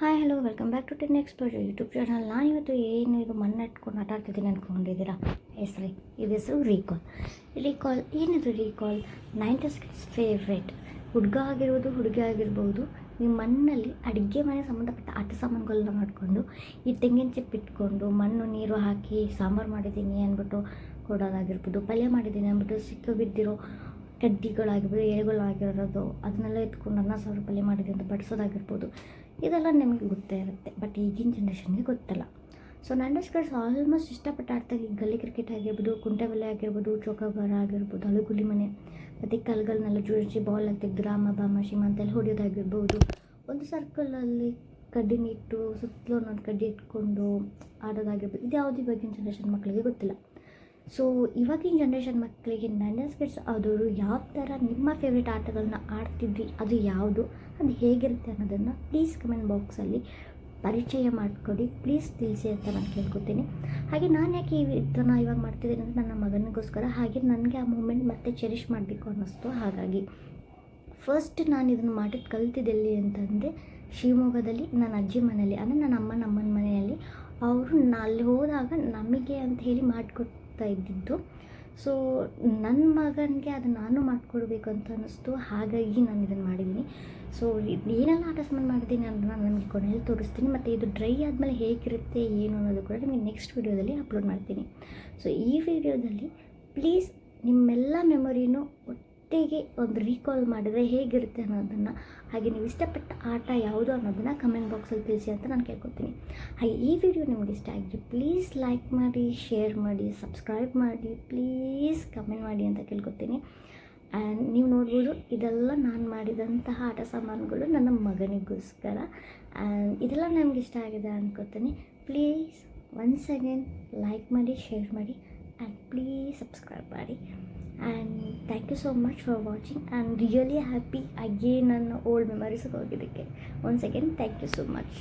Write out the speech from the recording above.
Hi hello welcome back to Ten Exposure YouTube channel ನಾನಿವತ್ತು ಏನು ಇದು ಮಣ್ಣು ಇಟ್ಕೊಂಡು ಆಟ ಆಡ್ತಿದ್ದೀನಿ ಅಂದ್ಕೊಂಡಿದ್ದೀರಾ ಹೆಸರಿ ಇದು ಹೆಸರು ರೀಕಾಲ್ ರೀಕಾಲ್ ಏನಿದು ರೀಕಾಲ್ ನೈಂಟೀಸ್ ಕಿಡ್ಸ್ ಫೇವ್ರೇಟ್ ಹುಡುಗ ಆಗಿರ್ಬೋದು, ಹುಡುಗಿ ಆಗಿರ್ಬೋದು ನೀವು ಮಣ್ಣಲ್ಲಿ ಅಡುಗೆ ಮನೆ ಸಂಬಂಧಪಟ್ಟ ಆಟ ಸಾಮಾನುಗಳನ್ನ ಮಾಡಿಕೊಂಡು, ಈ ತೆಂಗಿನ ಚಿಪ್ಪು ಇಟ್ಕೊಂಡು, ಮಣ್ಣು ನೀರು ಹಾಕಿ ಸಾಂಬಾರು ಮಾಡಿದ್ದೀನಿ ಅಂದ್ಬಿಟ್ಟು ಕೊಡೋದಾಗಿರ್ಬೋದು, ಪಲ್ಯ ಮಾಡಿದ್ದೀನಿ ಅಂದ್ಬಿಟ್ಟು ಸಿಕ್ಕ ಬಿದ್ದಿರೋ ಕಡ್ಡಿಗಳಾಗಿರ್ಬೋದು, ಎಲೆಗಳಾಗಿರೋದು, ಅದನ್ನೆಲ್ಲ ಎತ್ಕೊಂಡು ಅನ್ನ ಸಾವಿರ ಪಲ್ಯ ಮಾಡಿದೆ ಅಂತ ಬಡಿಸೋದಾಗಿರ್ಬೋದು, ಇದೆಲ್ಲ ನಿಮಗೆ ಗೊತ್ತೇ ಇರುತ್ತೆ. ಬಟ್ ಈಗಿನ ಜನ್ರೇಷನ್ಗೆ ಗೊತ್ತಲ್ಲ. ಸೊ ನಂಡಸ್ಕರ್ಸ್ ಆಲ್ಮೋಸ್ಟ್ ಇಷ್ಟಪಟ್ಟು ಆಡ್ತಾರೆ ಈ ಗಲ್ಲಿ ಕ್ರಿಕೆಟ್ ಆಗಿರ್ಬೋದು ಕುಂಟೆಬಲೆ ಆಗಿರ್ಬೋದು, ಚೌಕಾಬಾರ ಆಗಿರ್ಬೋದು ಅಳುಗುಲಿ ಮನೆ, ಮತ್ತು ಕಲ್ಗಳನ್ನೆಲ್ಲ ಜೋಡಿಸಿ ಬಾಲ್ ಹಾಕಿ ಗ್ರಾಮ, ಬಾಮ ಶ್ರೀಮಂತೆಲ್ಲ ಹೊಡೆಯೋದಾಗಿರ್ಬೋದು. ಒಂದು ಸರ್ಕಲಲ್ಲಿ ಕಡ್ಡಿನಿಟ್ಟು ಸುತ್ತಲೂ ಒಂದೊಂದು ಕಡ್ಡಿ ಇಟ್ಕೊಂಡು ಆಡೋದಾಗಿರ್ಬೋದು. ಇದು ಯಾವುದೇ ಇವಾಗಿನ ಜನ್ರೇಷನ್ ಮಕ್ಕಳಿಗೆ ಗೊತ್ತಿಲ್ಲ. ಸೊ ಇವಾಗಿನ ಜನ್ರೇಷನ್ ಮಕ್ಕಳಿಗೆ ನೈಂಟೀಸ್ ಕಿಡ್ಸ್ ಆದವರು ಯಾವ ಥರ ನಿಮ್ಮ ಫೇವ್ರೇಟ್ ಆಟಗಳನ್ನ ಆಡ್ತಿದ್ವಿ ಅದು ಯಾವುದು, ಅದು ಹೇಗಿರುತ್ತೆ ಅನ್ನೋದನ್ನು ಪ್ಲೀಸ್ ಕಮೆಂಟ್ ಬಾಕ್ಸಲ್ಲಿ ಪರಿಚಯ ಮಾಡಿಕೊಡಿ. ಪ್ಲೀಸ್ ತಿಳಿಸಿ ಅಂತ ನಾನು ಕೇಳ್ಕೊತೀನಿ. ಹಾಗೆ ನಾನು ಯಾಕೆ ಈ ಇದನ್ನು ಇವಾಗ ಮಾಡ್ತಿದ್ದೀನಿ ಅಂದರೆ ನನ್ನ ಮಗನಿಗೋಸ್ಕರ, ಹಾಗೆ ನನಗೆ ಆ ಮೂಮೆಂಟ್ ಮತ್ತೆ ಚೆರಿಷ್ ಮಾಡಬೇಕು ಅನ್ನಿಸ್ತು. ಹಾಗಾಗಿ ಫಸ್ಟ್ ನಾನು ಇದನ್ನು ಮಾಡಿದ್ದು ಕಲ್ತಿದ್ದೆಲ್ಲಿ ಅಂತಂದರೆ ಶಿವಮೊಗ್ಗದಲ್ಲಿ ನನ್ನ ಅಜ್ಜಿ ಮನೆಯಲ್ಲಿ, ಅಂದರೆ ನನ್ನ ಅಮ್ಮನ ಅಮ್ಮನ ಮನೆಯಲ್ಲಿ. ಅವರು ಅಲ್ಲಿ ಹೋದಾಗ ನಮಗೆ ಅಂತ ಹೇಳಿ ಮಾಡಿಕೊಡ್ತಾ ಇದ್ದಿದ್ದು. ಸೊ ನನ್ನ ಮಗನಿಗೆ ಅದು ನಾನು ಮಾಡಿಕೊಡ್ಬೇಕು ಅಂತ ಅನ್ನಿಸ್ತು. ಹಾಗಾಗಿ ನಾನು ಇದನ್ನು ಮಾಡಿದ್ದೀನಿ ಸೊ ಏನೆಲ್ಲ ಆಟ ಸಾಮಾನು ಮಾಡಿದ್ದೀನಿ ಅಂತ ನಾನು ನಿಮಗೆ ಕೊನೆಯಲ್ಲಿ ತೋರಿಸ್ತೀನಿ. ಮತ್ತು ಇದು ಡ್ರೈ ಆದಮೇಲೆ ಹೇಗಿರುತ್ತೆ, ಏನು ಅನ್ನೋದು ಕೂಡ ನಿಮಗೆ ನೆಕ್ಸ್ಟ್ ವೀಡಿಯೋದಲ್ಲಿ ಅಪ್ಲೋಡ್ ಮಾಡ್ತೀನಿ. ಸೊ ಈ ವಿಡಿಯೋದಲ್ಲಿ ಪ್ಲೀಸ್ ನಿಮ್ಮೆಲ್ಲ ಮೆಮೊರಿನೂ ಒಟ್ಟಿಗೆ ಒಂದು ರೀಕಾಲ್ ಮಾಡಿದರೆ ಹೇಗಿರುತ್ತೆ ಅನ್ನೋದನ್ನು, ಹಾಗೆ ನೀವು ಇಷ್ಟಪಟ್ಟ ಆಟ ಯಾವುದು ಅನ್ನೋದನ್ನು ಕಮೆಂಟ್ ಬಾಕ್ಸಲ್ಲಿ ತಿಳಿಸಿ ಅಂತ ನಾನು ಕೇಳ್ಕೊತೀನಿ. ಹಾಗೆ ಈ ವಿಡಿಯೋ ನಿಮಗೆ ಇಷ್ಟ ಆಗಿದ್ರೆ ಪ್ಲೀಸ್ ಲೈಕ್ ಮಾಡಿ ಶೇರ್ ಮಾಡಿ ಸಬ್ಸ್ಕ್ರೈಬ್ ಮಾಡಿ ಪ್ಲೀಸ್ ಕಮೆಂಟ್ ಮಾಡಿ ಅಂತ ಕೇಳ್ಕೊತೀನಿ. ಆ್ಯಂಡ್ ನೀವು ನೋಡ್ಬೋದು ಇದೆಲ್ಲ ನಾನು ಮಾಡಿದಂತಹ ಆಟ ಸಾಮಾನುಗಳು ನನ್ನ ಮಗನಿಗೋಸ್ಕರ. ಆ್ಯಂಡ್ ಇದೆಲ್ಲ ನನಗೆ ಇಷ್ಟ ಆಗಿದೆ ಅನ್ಕೋತೀನಿ. ಪ್ಲೀಸ್ ಒನ್ಸ್ ಅಗೇನ್ ಲೈಕ್ ಮಾಡಿ ಶೇರ್ ಮಾಡಿ. ಆ್ಯಂಡ್ ಪ್ಲೀಸ್ ಸಬ್ಸ್ಕ್ರೈಬ್ ಮಾಡಿ and thank you so much for watching and really happy again ನನ್ನ ಓಲ್ಡ್ ಮೆಮರೀಸ್ಗೆ ಹೋಗಿದ್ದಕ್ಕೆ. Once second thank you so much